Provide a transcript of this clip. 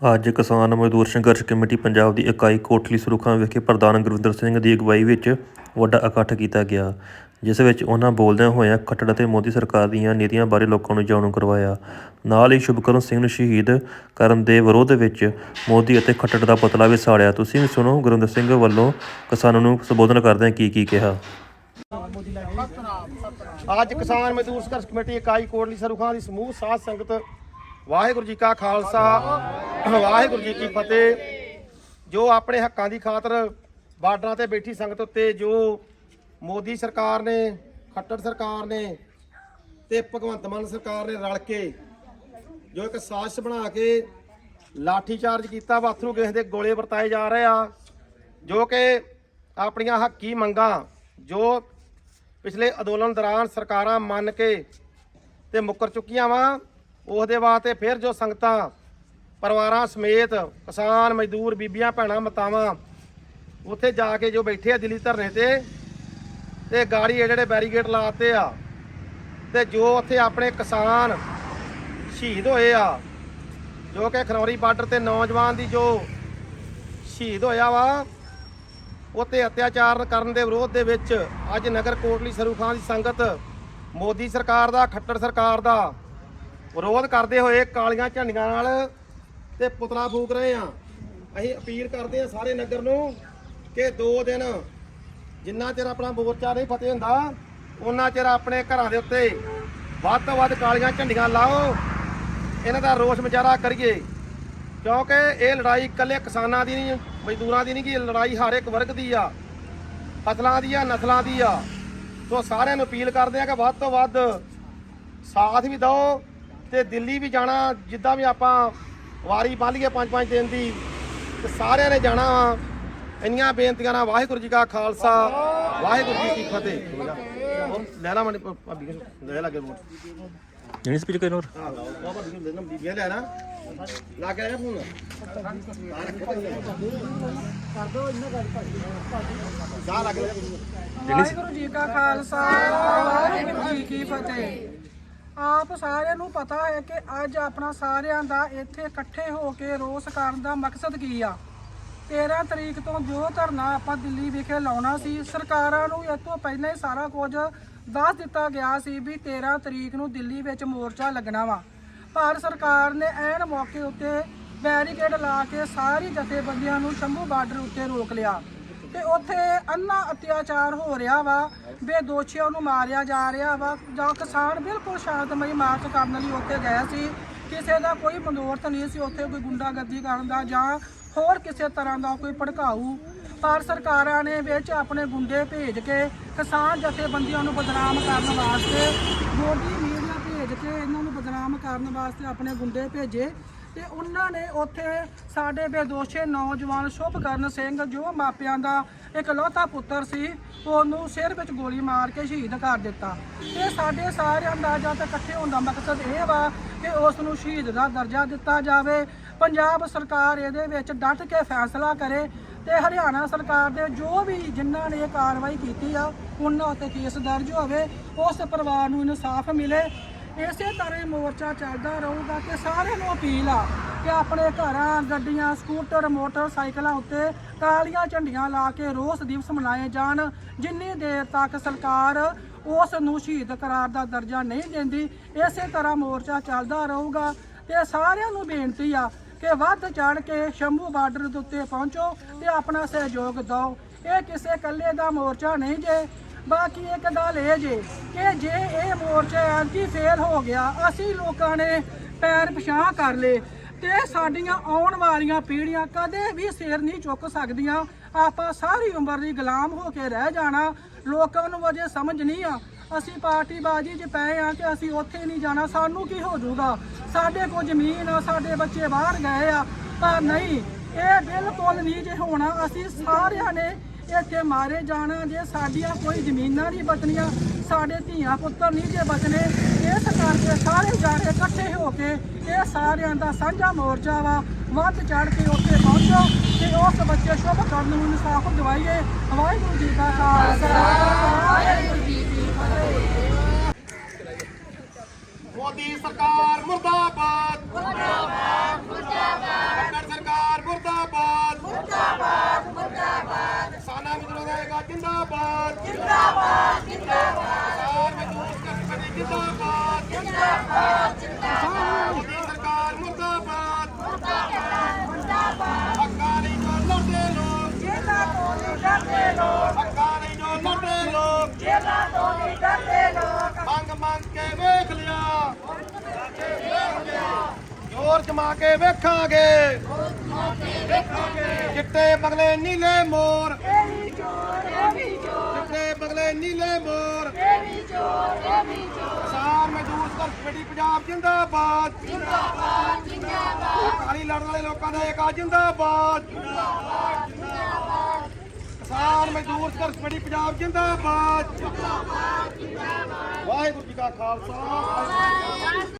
ਅੱਜ ਕਿਸਾਨ ਮਜ਼ਦੂਰ ਸੰਘਰਸ਼ ਕਮੇਟੀ ਪੰਜਾਬ ਦੀ ਇਕਾਈ ਕੋਟਲੀ ਸਰੂਖਾਂ ਵਿਖੇ ਪ੍ਰਧਾਨ ਗੁਰਵਿੰਦਰ ਸਿੰਘ ਦੀ ਅਗਵਾਈ ਵਿੱਚ ਵੱਡਾ ਇਕੱਠ ਕੀਤਾ ਗਿਆ, ਜਿਸ ਵਿੱਚ ਉਹਨਾਂ ਬੋਲਦਿਆਂ ਹੋਇਆਂ ਖੱਟੜ ਅਤੇ ਮੋਦੀ ਸਰਕਾਰ ਦੀਆਂ ਨੀਤੀਆਂ ਬਾਰੇ ਲੋਕਾਂ ਨੂੰ ਜਾਣੂ ਕਰਵਾਇਆ। ਨਾਲ ਹੀ ਸ਼ੁਭਕਰਨ ਸਿੰਘ ਨੂੰ ਸ਼ਹੀਦ ਕਰਨ ਦੇ ਵਿਰੋਧ ਵਿੱਚ ਮੋਦੀ ਅਤੇ ਖੱਟੜ ਦਾ ਪੁਤਲਾ ਵੀ ਸਾੜਿਆ। ਤੁਸੀਂ ਵੀ ਸੁਣੋ, ਗੁਰਵਿੰਦਰ ਸਿੰਘ ਵੱਲੋਂ ਕਿਸਾਨਾਂ ਨੂੰ ਸੰਬੋਧਨ ਕਰਦਿਆਂ ਕੀ ਕੀ ਕਿਹਾ। ਅੱਜ ਕਿਸਾਨ ਮਜ਼ਦੂਰ ਸੰਘਰਸ਼ ਕਮੇਟੀ ਇਕਾਈ ਕੋਟਲੀ ਸਰੂਖਾਂ ਦੀ ਸਮੂਹ ਸਾਧ ਸੰਗਤ ਵਾਹਿਗੁਰੂ ਜੀ ਕਾ ਖਾਲਸਾ ਵਾਹਿਗੁਰੂ ਜੀ ਕੀ ਫਤਿਹ। ਜੋ ਆਪਣੇ ਹੱਕਾਂ ਦੀ ਖਾਤਰ ਬਾਰਡਰਾਂ ਤੇ ਬੈਠੀ ਸੰਗਤ ਉੱਤੇ, ਜੋ ਮੋਦੀ ਸਰਕਾਰ ਨੇ, ਖੱਟੜ ਸਰਕਾਰ ਨੇ ਤੇ ਭਗਵੰਤ ਮਾਨ ਸਰਕਾਰ ਨੇ ਰਲ ਕੇ ਜੋ ਇੱਕ ਸਾਜ਼ਿਸ਼ ਬਣਾ ਕੇ ਲਾਠੀ ਚਾਰਜ ਕੀਤਾ ਬਾਥਰੂ ਕਿਸੇ ਦੇ ਗੋਲੇ ਵਰਤਾਏ ਜਾ ਰਹੇ ਆ, ਜੋ ਕਿ ਆਪਣੀਆਂ ਹੱਕੀ ਮੰਗਾਂ, ਜੋ ਪਿਛਲੇ ਅੰਦੋਲਨ ਦੌਰਾਨ ਸਰਕਾਰਾਂ ਮੰਨ ਕੇ ਤੇ ਮੁੱਕਰ ਚੁੱਕੀਆਂ ਵਾ ਉਸ ਦੇ ਵਾਸਤੇ ਫਿਰ ਜੋ ਸੰਗਤਾਂ ਪਰਿਵਾਰਾਂ ਸਮੇਤ ਕਿਸਾਨ, ਮਜ਼ਦੂਰ, ਬੀਬੀਆਂ, ਭੈਣਾਂ, ਮਤਾਵਾਂ ਉੱਥੇ ਜਾ ਕੇ ਜੋ ਬੈਠੇ ਆ ਦਿੱਲੀ ਧਰਨੇ ਤੇ ਤੇ ਗਾੜੀ ਜਿਹੜੇ ਬੈਰੀਗੇਡ ਲਾਤੇ ਆ, ਤੇ ਜੋ ਉੱਥੇ ਆਪਣੇ ਕਿਸਾਨ ਸ਼ਹੀਦ ਹੋਏ ਆ, ਜੋ ਕਿ ਖਨੌਰੀ ਬਾਰਡਰ ਤੇ ਨੌਜਵਾਨ ਦੀ ਜੋ ਸ਼ਹੀਦ ਹੋਇਆ ਵਾ ਉੱਤੇ ਅਤਿਆਚਾਰ ਕਰਨ ਦੇ ਵਿਰੋਧ ਦੇ ਵਿੱਚ ਅੱਜ ਨਗਰ ਕੋਟਲੀ ਸਰੂਖਾਂ ਦੀ ਸੰਗਤ ਮੋਦੀ ਸਰਕਾਰ ਦਾ, ਖੱਟੜ ਸਰਕਾਰ ਦਾ ਵਿਰੋਧ ਕਰਦੇ ਹੋਏ ਕਾਲੀਆਂ ਝੰਡੀਆਂ ਨਾਲ ਤੇ ਪੁਤਲਾ ਫੂਕ ਰਹੇ ਆ ਅਸੀਂ ਅਪੀਲ ਕਰਦੇ ਆ ਸਾਰੇ ਨਗਰ ਨੂੰ ਕਿ ਦੋ ਦਿਨ ਜਿੰਨਾ ਚਿਰ ਆਪਣਾ ਮੋਰਚਾ ਨਹੀਂ ਫਤਿਹ ਹੁੰਦਾ ਉਹਨਾਂ ਚਿਰ ਆਪਣੇ ਘਰਾਂ ਦੇ ਉੱਤੇ ਵੱਧ ਤੋਂ ਵੱਧ ਕਾਲੀਆਂ ਝੰਡੀਆਂ ਲਾਓ। ਇਹਨਾਂ ਦਾ ਰੋਸ ਮੁਜ਼ਾਹਰਾ ਕਰੀਏ। ਕਿਉਂਕਿ ਇਹ ਲੜਾਈ ਇਕੱਲੇ ਕਿਸਾਨਾਂ ਦੀ ਨਹੀਂ, ਮਜ਼ਦੂਰਾਂ ਦੀ ਨਹੀਂ ਕਿ ਲੜਾਈ ਹਰ ਇੱਕ ਵਰਗ ਦੀ ਆ। ਫਸਲਾਂ ਦੀ ਆ, ਨਸਲਾਂ ਦੀ ਆ। ਸੋ ਸਾਰਿਆਂ ਨੂੰ ਅਪੀਲ ਕਰਦੇ ਆ ਕਿ ਵੱਧ ਤੋਂ ਵੱਧ ਸਾਥ ਵੀ ਦਿਓ ਤੇ ਦਿੱਲੀ ਵੀ ਜਾਣਾ, ਜਿੱਦਾਂ ਵੀ ਆਪਾਂ ਵਾਰੀ ਬੰਨ ਲਈਏ ਪੰਜ ਪੰਜ ਦਿਨ ਦੀ। ਤੇ ਸਾਰਿਆਂ ਨੇ ਜਾਣਾ ਵਾ। ਇੰਨੀਆਂ ਬੇਨਤੀਆਂ ਨਾਲ ਵਾਹਿਗੁਰੂ ਜੀ ਕਾ ਖਾਲਸਾ ਵਾਹਿਗੁਰੂ ਜੀ ਕੀ ਫਤਿਹ। ਲੈ ਲਾ ਮਣੀ ਭਾਬੀ ਕੇ ਲੈ ਲੱਗੇ ਮੋਟ ਜਿਹੜੀ ਸਪੀਚ ਕਰਨੋਰ ਹਾਂ ਲੈ ਨਾ ਬੀਬੀਆਂ ਲੈ ਨਾ ਲਾ ਕੇ ਆਇਆ ਫੋਨ। ਜਾ ਲੱਗ ਵਾਹਿਗੁਰੂ ਜੀ ਕਾ ਖਾਲਸਾ ਵਾਹਿਗੁਰੂ ਜੀ ਕੀ ਫਤਿਹ। ਆਪ ਸਾਰਿਆਂ ਨੂੰ ਪਤਾ ਹੈ ਕਿ ਅੱਜ ਆਪਣਾ ਸਾਰਿਆਂ ਦਾ ਇੱਥੇ ਇਕੱਠੇ ਹੋ ਕੇ ਰੋਸ ਕਰਨ ਦਾ ਮਕਸਦ ਕੀ ਆ। 13 ਤਰੀਕ ਤੋਂ ਜੋ ਧਰਨਾ ਆਪਾਂ ਦਿੱਲੀ ਵਿਖੇ ਲਾਉਣਾ ਸੀ, ਸਰਕਾਰਾਂ ਨੂੰ ਇਸ ਤੋਂ ਪਹਿਲਾਂ ਹੀ ਸਾਰਾ ਕੁਝ ਦੱਸ ਦਿੱਤਾ ਗਿਆ ਸੀ ਵੀ 13 ਤਰੀਕ ਨੂੰ ਦਿੱਲੀ ਵਿੱਚ ਮੋਰਚਾ ਲੱਗਣਾ ਵਾ। ਭਾਰਤ ਸਰਕਾਰ ਨੇ ਐਨ ਮੌਕੇ ਉੱਤੇ ਬੈਰੀਕੇਡ ਲਾ ਕੇ ਸਾਰੀ ਜਥੇਬੰਦੀਆਂ ਨੂੰ ਸ਼ੰਭੂ ਬਾਰਡਰ ਉੱਤੇ ਰੋਕ ਲਿਆ। ਤੇ ਉੱਥੇ ਅੰਨਾ ਅਤਿਆਚਾਰ ਹੋ ਰਿਹਾ ਵਾ, ਬੇਦੋਸ਼ੀਆਂ ਨੂੰ ਮਾਰਿਆ ਜਾ ਰਿਹਾ ਵਾ, ਜਾਂ ਕਿਸਾਨ ਬਿਲਕੁਲ ਸ਼ਾਂਤਮਈ ਮਾਰਚ ਕਰਨ ਲਈ ਉੱਥੇ ਗਏ ਸੀ, ਕਿਸੇ ਦਾ ਕੋਈ ਮਨੋਰਥ ਨਹੀਂ ਸੀ, ਉੱਥੇ ਕੋਈ ਗੁੰਡਾਗਰਦੀ ਕਰਨ ਦਾ ਜਾਂ ਹੋਰ ਕਿਸੇ ਤਰ੍ਹਾਂ ਦਾ ਕੋਈ ਭੜਕਾਊ। ਪਰ ਸਰਕਾਰਾਂ ਨੇ ਵਿੱਚ ਆਪਣੇ ਗੁੰਡੇ ਭੇਜ ਕੇ ਕਿਸਾਨ ਜਥੇਬੰਦੀਆਂ ਨੂੰ ਬਦਨਾਮ ਕਰਨ ਵਾਸਤੇ, ਮੋਦੀ ਮੀਡੀਆ ਭੇਜ ਕੇ ਇਹਨਾਂ ਨੂੰ ਬਦਨਾਮ ਕਰਨ ਵਾਸਤੇ ਆਪਣੇ ਗੁੰਡੇ ਭੇਜੇ। ਤੇ ਉਹਨਾਂ ਨੇ ਉੱਥੇ ਸਾਡੇ ਬੇਦੋਸ਼ੇ ਨੌਜਵਾਨ ਸ਼ੁਭਕਰਨ ਸਿੰਘ ਜੋ ਮਾਪਿਆਂ ਦਾ ਇਕਲੌਤਾ ਪੁੱਤਰ ਸੀ, ਉਹਨੂੰ ਸਿਰ ਵਿੱਚ ਗੋਲੀ ਮਾਰ ਕੇ ਸ਼ਹੀਦ ਕਰ ਦਿੱਤਾ। ਤੇ ਸਾਡੇ ਸਾਰਿਆਂ ਦਾ ਜਦ ਇਕੱਠੇ ਹੋਣ ਦਾ ਮਕਸਦ ਇਹ ਵਾ ਕਿ ਉਸ ਨੂੰ ਸ਼ਹੀਦ ਦਾ ਦਰਜਾ ਦਿੱਤਾ ਜਾਵੇ। ਪੰਜਾਬ ਸਰਕਾਰ ਇਹਦੇ ਵਿੱਚ ਡਟ ਕੇ ਫੈਸਲਾ ਕਰੇ ਤੇ ਹਰਿਆਣਾ ਸਰਕਾਰ ਦੇ ਜੋ ਵੀ ਜਿਨ੍ਹਾਂ ਨੇ ਇਹ ਕਾਰਵਾਈ ਕੀਤੀ ਆ, ਉਹਨਾਂ ਉੱਤੇ ਕੇਸ ਦਰਜ ਹੋਵੇ, ਉਸ ਪਰਿਵਾਰ ਨੂੰ ਇਨਸਾਫ ਮਿਲੇ ਇਸੇ ਤਰ੍ਹਾਂ ਹੀ ਮੋਰਚਾ ਚੱਲਦਾ ਰਹੂਗਾ ਕਿ ਸਾਰਿਆਂ ਨੂੰ ਅਪੀਲ ਆ ਕਿ ਆਪਣੇ ਘਰਾਂ, ਗੱਡੀਆਂ, ਸਕੂਟਰ, ਮੋਟਰਸਾਈਕਲਾਂ ਉੱਤੇ ਕਾਲੀਆਂ ਝੰਡੀਆਂ ਲਾ ਕੇ ਰੋਸ ਦਿਵਸ ਮਨਾਏ ਜਾਣ। ਜਿੰਨੀ ਦੇਰ ਤੱਕ ਸਰਕਾਰ ਉਸ ਨੂੰ ਸ਼ਹੀਦ ਕਰਾਰ ਦਾ ਦਰਜਾ ਨਹੀਂ ਦਿੰਦੀ, ਇਸੇ ਤਰ੍ਹਾਂ ਮੋਰਚਾ ਚੱਲਦਾ ਰਹੂਗਾ। ਤੇ ਸਾਰਿਆਂ ਨੂੰ ਬੇਨਤੀ ਆ ਕਿ ਵੱਧ ਚੜ ਕੇ ਸ਼ੰਭੂ ਬਾਰਡਰ ਦੇ ਉੱਤੇ ਪਹੁੰਚੋ ਤੇ ਆਪਣਾ ਸਹਿਯੋਗ ਦਿਓ। ਇਹ ਕਿਸੇ ਇਕੱਲੇ ਦਾ ਮੋਰਚਾ ਨਹੀਂ ਜੇ ਬਾਕੀ ਇੱਕ ਗੱਲ ਇਹ ਜੇ ਕਿ ਜੇ ਇਹ ਮੋਰਚਾ ਐਂਟੀ ਫੇਲ ਹੋ ਗਿਆ, ਅਸੀਂ ਲੋਕਾਂ ਨੇ ਪੈਰ ਪਛਾਹ ਕਰ ਲਏ ਤੇ ਸਾਡੀਆਂ ਆਉਣ ਵਾਲੀਆਂ ਪੀੜ੍ਹੀਆਂ ਕਦੇ ਵੀ ਸਿਰ ਨਹੀਂ ਚੁੱਕ ਸਕਦੀਆਂ। ਆਪਾਂ ਸਾਰੀ ਉਮਰ ਲਈ ਗੁਲਾਮ ਹੋ ਕੇ ਰਹਿ ਜਾਣਾ, ਲੋਕਾਂ ਨੂੰ ਅਜੇ ਸਮਝ ਨਹੀਂ ਆ। ਅਸੀਂ ਪਾਰਟੀ ਬਾਜੀ 'ਚ ਪਏ ਆ ਕਿ ਅਸੀਂ ਉੱਥੇ ਨਹੀਂ ਜਾਣਾ, ਸਾਨੂੰ ਕੀ ਹੋ ਜਾਊਗਾ? ਸਾਡੇ ਕੋਲ ਜ਼ਮੀਨ ਆ, ਸਾਡੇ ਬੱਚੇ ਬਾਹਰ ਗਏ ਆ ਪਰ ਨਹੀਂ, ਇਹ ਬਿਲਕੁਲ ਨਹੀਂ ਜੇ ਹੋਣਾ, ਅਸੀਂ ਸਾਰਿਆਂ ਨੇ ਇੱਥੇ ਮਾਰੇ ਜਾਣਾ ਜੇ ਸਾਡੀਆਂ ਕੋਈ ਜ਼ਮੀਨਾਂ ਨਹੀਂ ਬਚਣੀਆਂ ਸਾਡੇ ਧੀਆਂ ਪੁੱਤਰ ਨਹੀਂ ਜੇ ਬਚਨੇ ਇਸ ਕਰਕੇ ਸਾਰੇ ਜਾਣੇ ਇਕੱਠੇ ਹੋ ਕੇ ਇਹ ਸਾਰਿਆਂ ਦਾ ਸਾਂਝਾ ਮੋਰਚਾ ਵਾ ਵੱਧ ਚੜ ਕੇ ਉੱਥੇ ਪਹੁੰਚੋ ਤੇ ਉਸ ਬੱਚੇ ਸ਼ੁਭ ਕਰਨ ਨੂੰ ਇਨਸਾਫ ਦਿਵਾਈਏ। ਵਾਹਿਗੁਰੂ ਜੀ ਕਾ ਖਾਲਸਾ। ਵਾਹਿਗੁਰੂ ਜੀ ਕੀ ਫਤਿਹ। ਮੋਦੀ ਸਰਕਾਰ ਮੁਰਦਾਬਾਦ। ਮੁਰਦਾਬਾਦ ਮੁਰਦਾਬਾਦ। ਜ਼ੋਰ ਜਮਾ ਕੇ ਵੇਖਾਂਗੇ। ਚਿੱਟੇ ਬਗਲੇ ਨੀਲੇ ਮੋਰ। ਚਿੱਟੇ ਬਗਲੇ ਨੀਲੇ ਮੋਰ। ਕਿਸਾਨ ਮਜ਼ਦੂਰ ਸੰਘਰਸ਼ ਕਮੇਟੀ ਪੰਜਾਬ ਜਿੰਦਾਬਾਦ। ਜਿੰਦਾਬਾਦ ਜਿੰਦਾਬਾਦ ਕਾਲੀ ਲੜਨ ਵਾਲੇ ਲੋਕਾਂ ਦਾ ਏਕਾ ਜਿੰਦਾਬਾਦ। ਜਿੰਦਾਬਾਦ ਕਿਸਾਨ ਮਜ਼ਦੂਰ ਸੰਘਰਸ਼ ਕਮੇਟੀ ਪੰਜਾਬ ਜਿੰਦਾਬਾਦ ਜਿੰਦਾਬਾਦ ਜਿੰਦਾਬਾਦ। ਵਾਹਿਗੁਰੂ ਜੀ ਕਾ ਖਾਲਸਾ।